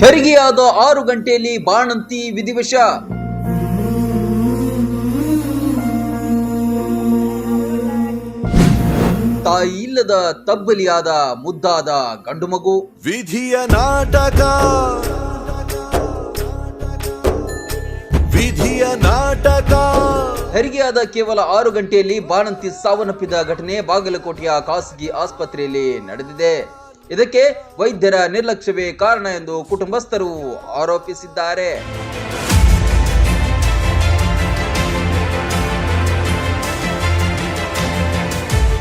ಹೆರಿಗೆಯಾದ ಆರು ಗಂಟೆಯಲ್ಲಿ ಬಾಣಂತಿ ವಿಧಿವಶ. ತಾಯಿ ಇಲ್ಲದ ತಬ್ಬಲಿಯಾದ ಮುದ್ದಾದ ಗಂಡು ಮಗು. ವಿಧಿಯ ನಾಟಕ. ವಿಧಿಯ ನಾಟಕ. ಹೆರಿಗೆಯಾದ ಕೇವಲ ಆರು ಗಂಟೆಯಲ್ಲಿ ಬಾಣಂತಿ ಸಾವನ್ನಪ್ಪಿದ ಘಟನೆ ಬಾಗಲಕೋಟೆಯ ಖಾಸಗಿ ಆಸ್ಪತ್ರೆಯಲ್ಲಿ ನಡೆದಿದೆ. ಇದಕ್ಕೆ ವೈದ್ಯರ ನಿರ್ಲಕ್ಷ್ಯವೇ ಕಾರಣ ಎಂದು ಕುಟುಂಬಸ್ಥರು ಆರೋಪಿಸಿದ್ದಾರೆ.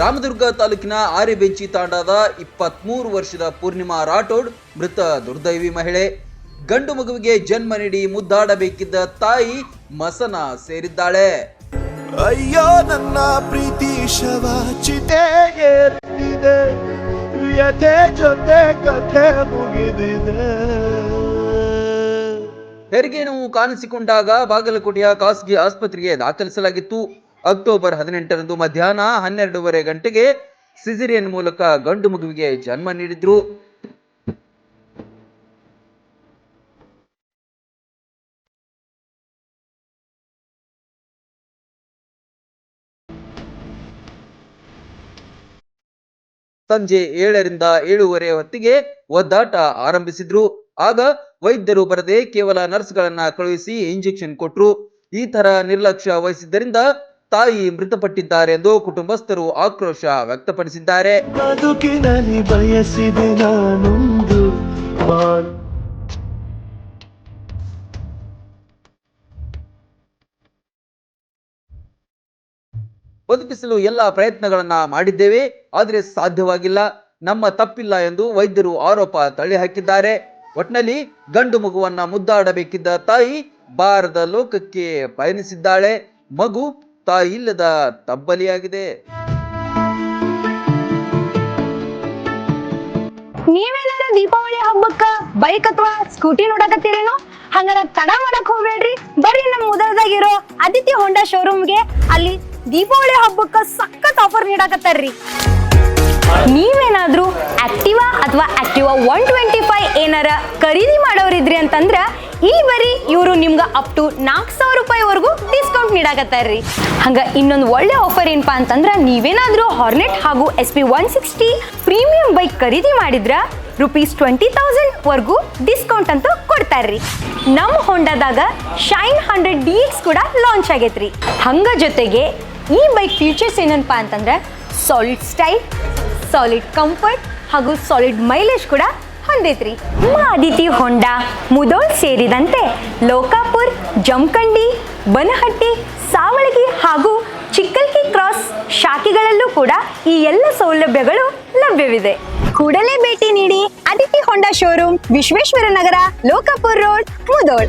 ರಾಮದುರ್ಗ ತಾಲೂಕಿನ ಆರೆಬೆಂಚಿ ತಾಂಡಾದ ಇಪ್ಪತ್ಮೂರು ವರ್ಷದ ಪೂರ್ಣಿಮಾ ರಾಠೋಡ್ ಮೃತ ದುರ್ದೈವಿ ಮಹಿಳೆ. ಗಂಡು ಮಗುವಿಗೆ ಜನ್ಮ ನೀಡಿ ಮುದ್ದಾಡಬೇಕಿದ್ದ ತಾಯಿ ಮಸನ ಸೇರಿದ್ದಾಳೆ. ಅಯ್ಯೋ ನನ್ನ ಪ್ರೀತಿ ವ್ಯಥೆ ಜೊತೆ ಕಥೆ ಮುಗಿದಿದೆ. ಹೆರಿಗೆ ನೋವು ಕಾಣಿಸಿಕೊಂಡಾಗ ಬಾಗಲಕೋಟೆಯ ಖಾಸಗಿ ಆಸ್ಪತ್ರೆಗೆ ದಾಖಲಿಸಲಾಗಿತ್ತು. ಅಕ್ಟೋಬರ್ ಹದಿನೆಂಟರಂದು ಮಧ್ಯಾಹ್ನ ಹನ್ನೆರಡೂವರೆ ಗಂಟೆಗೆ ಸಿಸಿರಿಯನ್ ಮೂಲಕ ಗಂಡು ಮಗುವಿಗೆ ಜನ್ಮ ನೀಡಿದ್ರು. ಸಂಜೆ ಏಳರಿಂದ ಏಳುವರೆ ಹೊತ್ತಿಗೆ ಒದ್ದಾಟ ಆರಂಭಿಸಿದ್ರು. ಆಗ ವೈದ್ಯರು ಬರದೆ ಕೇವಲ ನರ್ಸ್ಗಳನ್ನ ಕಳುಹಿಸಿ ಇಂಜೆಕ್ಷನ್ ಕೊಟ್ರು. ಈ ತರ ನಿರ್ಲಕ್ಷ್ಯ ವಹಿಸಿದ್ದರಿಂದ ತಾಯಿ ಮೃತಪಟ್ಟಿದ್ದಾರೆ ಎಂದು ಕುಟುಂಬಸ್ಥರು ಆಕ್ರೋಶ ವ್ಯಕ್ತಪಡಿಸಿದ್ದಾರೆ. ಬದುಕಿಸಲು ಎಲ್ಲ ಪ್ರಯತ್ನಗಳನ್ನ ಮಾಡಿದ್ದೇವೆ, ಆದರೆ ಸಾಧ್ಯವಾಗಿಲ್ಲ. ನಮ್ಮ ತಪ್ಪಿಲ್ಲ ಎಂದು ವೈದ್ಯರು ಆರೋಪ ತಳ್ಳಿ ಹಾಕಿದ್ದಾರೆ ಒಟ್ನಲ್ಲಿ ಗಂಡು ಮಗುವನ್ನ ಮುದ್ದಾಡಬೇಕಿದ್ದ ತಾಯಿ ಬಾರದ ಲೋಕಕ್ಕೆ ಪಯಣಿಸಿದ್ದಾಳೆ. ಮಗು ತಾಯಿ ಇಲ್ಲದ ತಬ್ಬಲಿಯಾಗಿದೆ. ನೀವೇನಾರ ದೀಪಾವಳಿ ಹಬ್ಬಕ್ಕ ಬೈಕ್ ಅಥವಾ ಸ್ಕೂಟಿ ನೋಡಕತ್ತೀರೇನು? ಹಂಗಾರ ತಡ ಮಾಡಕ್ ಹೋಗ್ಬೇಡ್ರಿ. ಬರ್ರಿ ನಮ್ಮ ಉದರದಾಗಿರೋ ಆದಿತ್ಯ ಹೋಂಡಾ ಶೋರೂಮ್ಗೆ ಅಲ್ಲಿ ದೀಪಾವಳಿ ಹಬ್ಬಕ್ಕ ಸಖತ್ ಆಫರ್ ನೀಡಾಕತ್ತಾರ್ರಿ. ನೀವೇನಾದ್ರೂ ಆಕ್ಟಿವಾ ಅಥವಾ ಆಕ್ಟಿವಾ ಒನ್ ಟ್ವೆಂಟಿ ಫೈವ್ ಏನಾರ ಖರೀದಿ ಮಾಡೋರಿದ್ರಿ ಅಂತಂದ್ರ ಇಲ್ಲಿ ಬರಿ ಇವರು ನಿಮ್ಗೆ ಅಪ್ ಟು ನಾಲ್ಕು ಸಾವಿರ ರೂಪಾಯಿವರೆಗೂ ಡಿಸ್ಕೌಂಟ್ ನೀಡಾಕತ್ತಾರ್ರಿ. ಹಂಗ ಇನ್ನೊಂದು ಒಳ್ಳೆ ಆಫರ್ ಏನಪ್ಪಾ ಅಂತಂದ್ರ ನೀವೇನಾದ್ರೂ ಹಾರ್ನೆಟ್ ಹಾಗೂ S P one sixty premium bike ಖರೀದಿ ಮಾಡಿದ್ರ ರುಪೀಸ್ ಟ್ವೆಂಟಿ ತೌಸಂಡ್ ವರ್ಗೂ ಡಿಸ್ಕೌಂಟ್ ಅಂತೂ ಕೊಡ್ತಾರ್ರಿ. ನಮ್ಮ ಹೊಂಡದಾಗ ಶೈನ್ ಹಂಡ್ರೆಡ್ ಡಿ ಎಕ್ಸ್ ಕೂಡ ಲಾಂಚ್ ಆಗೈತ್ರಿ. ಹಂಗ ಜೊತೆಗೆ ಈ ಬೈಕ್ ಫೀಚರ್ಸ್ ಏನಪ್ಪ ಅಂತಂದ್ರೆ ಸಾಲಿಡ್ ಸ್ಟೈಲ್ ಸಾಲಿಡ್ ಕಂಫರ್ಟ್ ಹಾಗೂ ಸಾಲಿಡ್ ಮೈಲೇಜ್ ಕೂಡ ಹೊಂದೈತ್ರಿ ಆದಿತಿ ಹೊಂಡಾ ಮುದೋಳ್ ಸೇರಿದಂತೆ ಲೋಕಾಪುರ್ ಜಮಖಂಡಿ ಬನಹಟ್ಟಿ, ಸಾವಳಗಿ ಹಾಗೂ ಚಿಕ್ಕಲ್ಕಿ ಕ್ರಾಸ್ ಶಾಖೆಗಳಲ್ಲೂ ಕೂಡ ಈ ಎಲ್ಲ ಸೌಲಭ್ಯಗಳು ಲಭ್ಯವಿದೆ. ಕೂಡಲೇ ಭೇಟಿ ನೀಡಿ Aditi Honda showroom Vishweshwara Nagar, Lokapur road Mudhol.